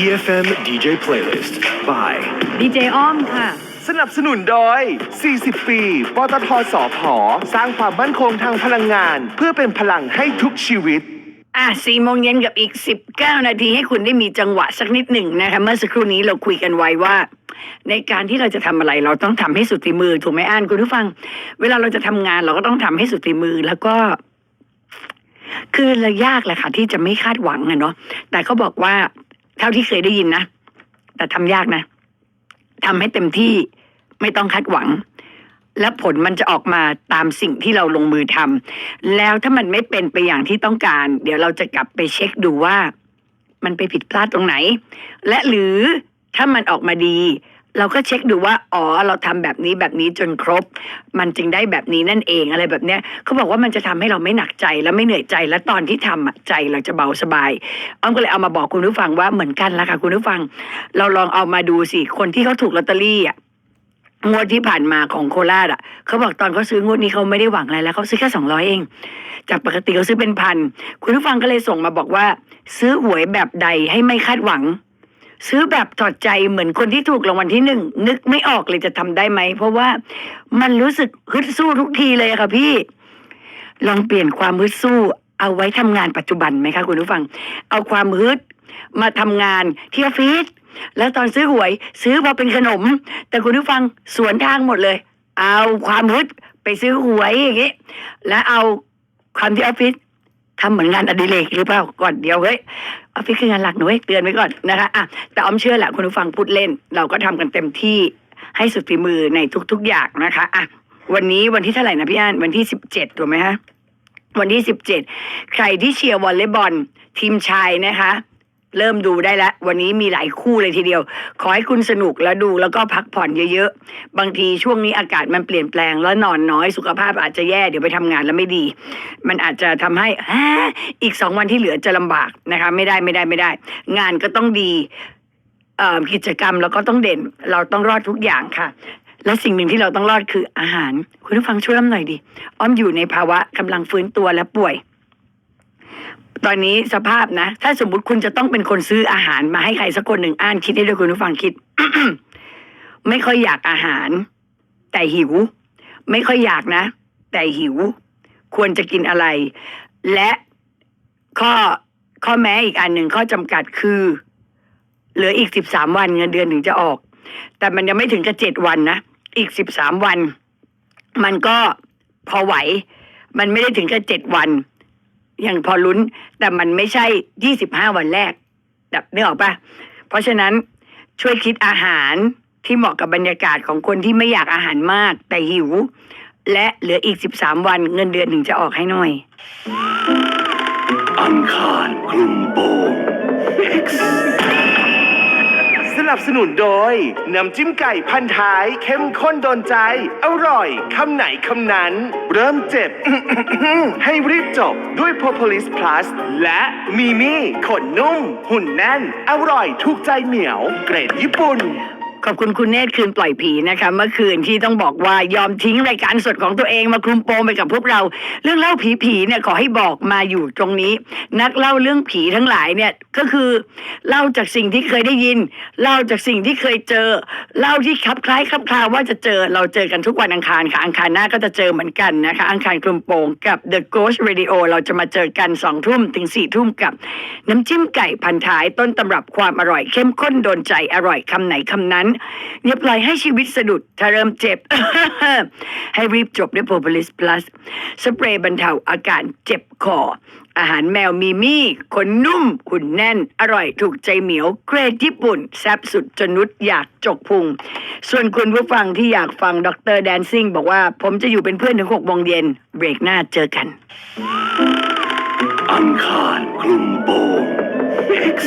EFM DJ Playlist by ดีเจอ้อมค่ะ สนับสนุนโดย 40 ปี ปตทสอพอสร้างความมั่นคงทางพลังงาน เพื่อเป็นพลังให้ทุกชีวิต อะสี่โมงเย็นกับอีก 19 นาทีให้คุณได้มีจังหวะสักนิดหนึ่งนะคะ เมื่อสักครู่นี้เราคุยกันไว้ว่า ในการที่เราจะทำอะไรเราต้องทำให้สุดฝีมือ ถูกไหมอ่านคุณผู้ฟัง เวลาเราจะทำงานเราก็ต้องทำให้สุดฝีมือแล้วก็ คือเรายากแหละค่ะที่จะไม่คาดหวังอะเนาะแต่เขาบอกว่า เท่าที่เคยได้ยินนะ แต่ทำยากนะทำให้เต็มที่ไม่ต้องคาดหวัง และผลมันจะออกมาตามสิ่งที่เราลงมือทำแล้วถ้ามันไม่เป็นไปอย่างที่ต้องการ เดี๋ยวเราจะกลับไปเช็คดูว่า มันไปผิดพลาดตรงไหน และหรือถ้ามันออกมาดี เราก็เช็คดูว่า อ๋อ เราทำแบบนี้แบบนี้จนครบ มันจึงได้แบบนี้นั่นเองอะไรแบบเนี้ยเขาบอกว่ามันจะทำให้เราไม่หนักใจและไม่เหนื่อยใจ และตอนที่ทำอะใจเราจะเบาสบายอ้อมก็เลยเอามาบอกคุณผู้ฟังว่าเหมือนกันละค่ะ คุณผู้ฟัง เราลองเอามาดูสิ คนที่เขาถูกลอตเตอรี่อะงวดที่ผ่านมาของโคราชอะเขาบอกตอนเขาซื้องวดนี้เขาไม่ได้หวังอะไรแล้วเขาซื้อแค่สองร้อยเอง จากปกติเขาซื้อเป็นพันคุณผู้ฟังก็เลยส่งมาบอกว่า ซื้อหวยแบบใดให้ไม่คาดหวัง ซื้อแบบถอดใจเหมือนคนที่ถูกรางวัลที่หนึ่งนึกไม่ออกเลยจะทำได้ไหม เพราะว่ามันรู้สึกฮึดสู้ทุกทีเลยค่ะพี่ ลองเปลี่ยนความฮึดสู้ เอาไว้ทำงานปัจจุบันไหมคะคุณผู้ฟัง เอาความฮึดมาทำงานที่ออฟฟิศแล้วตอนซื้อหวย ซื้อมาเป็นขนม แต่คุณผู้ฟังสวนทางหมดเลย เอาความฮึดไปซื้อหวยอย่างงี้แล้วเอาความที่ออฟฟิศ ทำเหมือนงานอดิเรกหรือเปล่าก่อนเดียวเฮ้ยออฟฟิศคืองานหลักหนูเฮ้ยเตือนไว้ก่อนนะคะอะแต่ออมเชื่อแหละคุณผู้ฟังพูดเล่น เราก็ทำกันเต็มที่ให้สุดฝีมือในทุก ๆ อย่างนะคะอะวันนี้วันที่เท่าไหร่นะพี่อันวันที่สิบเจ็ดถูกไหมฮะวันที่สิบเจ็ดใครที่เชียร์วอลเลย์บอลทีมชายนะคะ เริ่มดูได้แล้ว วันนี้มีหลายคู่เลยทีเดียว ขอให้คุณสนุกแล้วดูแล้วก็พักผ่อนเยอะๆ บางทีช่วงนี้อากาศมันเปลี่ยนแปลงแล้วนอนน้อยสุขภาพอาจจะแย่เดี๋ยวไปทำงานแล้วไม่ดี มันอาจจะทำให้อีกสองวันที่เหลือจะลำบากนะคะ ไม่ได้ไม่ได้ไม่ได้ งานก็ต้องดีกิจกรรมแล้วก็ต้องเด่น เราต้องรอดทุกอย่างค่ะและสิ่งหนึ่งที่เราต้องรอดคืออาหาร คุณผู้ฟังช่วยอ้อมหน่อยดิ อ้อมอยู่ในภาวะกำลังฟื้นตัวและป่วย ตอนนี้สภาพนะ ถ้าสมมติคุณจะต้องเป็นคนซื้ออาหารมาให้ใครสักคนหนึ่งอ่านคิดให้ด้วยคุณผู้ฟังคิด ไม่ค่อยอยากอาหาร แต่หิว ไม่ค่อยอยากนะ แต่หิว ควรจะกินอะไร และข้อข้อแม้อีกอันหนึ่งข้อจำกัดคือ เหลืออีกสิบสามวันเงินเดือนถึงจะออก แต่มันยังไม่ถึงกับเจ็ดวันนะอีกสิบสามวัน มันก็พอไหว มันไม่ได้ถึงกับเจ็ดวัน ยังพอลุ้น แต่มันไม่ใช่ยี่สิบห้าวันแรกแบบนึกออกปะเพราะฉะนั้นช่วยคิดอาหารที่เหมาะกับบรรยากาศของคนที่ไม่อยากอาหารมากแต่หิว และเหลืออีกสิบสามวันเงินเดือนถึงจะออกให้หน่อย อังคารคลุมโปง นับสนุนโดย น้ำจิ้มไก่พันท้าย เข้มข้นโดนใจ อร่อย คำไหนคำนั้น เริ่มเจ็บ ให้รีบจบด้วยโพ p o l i s Plus และมีมี่ขนนุ่ม หุ่นแน่น อร่อยถูกใจเหมียว เกรดญี่ปุ่น ขอบคุณคุณเนตรคืนปล่อยผีนะคะ เมื่อคืนที่ต้องบอกว่ายอมทิ้งรายการสดของตัวเองมาคลุมโปงไปกับพวกเรา เรื่องเล่าผีผีๆเนี่ยขอให้บอกมาอยู่ตรงนี้ นักเล่าเรื่องผีทั้งหลายเนี่ยก็คือเล่าจากสิ่งที่เคยได้ยิน เล่าจากสิ่งที่เคยเจอ เล่าที่คลับคล้ายคลับคลาว่าจะเจอเราเจอกันทุกวันอังคารค่ะอังคารหน้าก็จะเจอเหมือนกันนะคะ อังคารคลุมโปงกับ The Ghost Radio เราจะมาเจอกันสองทุ่มถึงสี่ทุ่มกับ น้ำจิ้มไก่พันท้ายต้นตำรับความอร่อยเข้มข้นโดนใจอร่อยคำไหนคำนั้นอย่าปล่อยให้ชีวิตสะดุด ถ้าเริ่มเจ็บ ให้รีบจบด้วย Propolis Plus สเปรย์บรรเทาอาการเจ็บคอ อาหารแมวมีมี่ขนนุ่ม หุ่นแน่น อร่อยถูกใจเหมียว เกรดญี่ปุ่น แซ่บสุดจนนุดอยากจกพุง ส่วนคุณผู้ฟังที่อยากฟังดรแดนซิ่งบอกว่าผมจะอยู่เป็นเพื่อนถึงหกโมงเย็นเบรกหน้าเจอกัน อังคารคลุมโปง X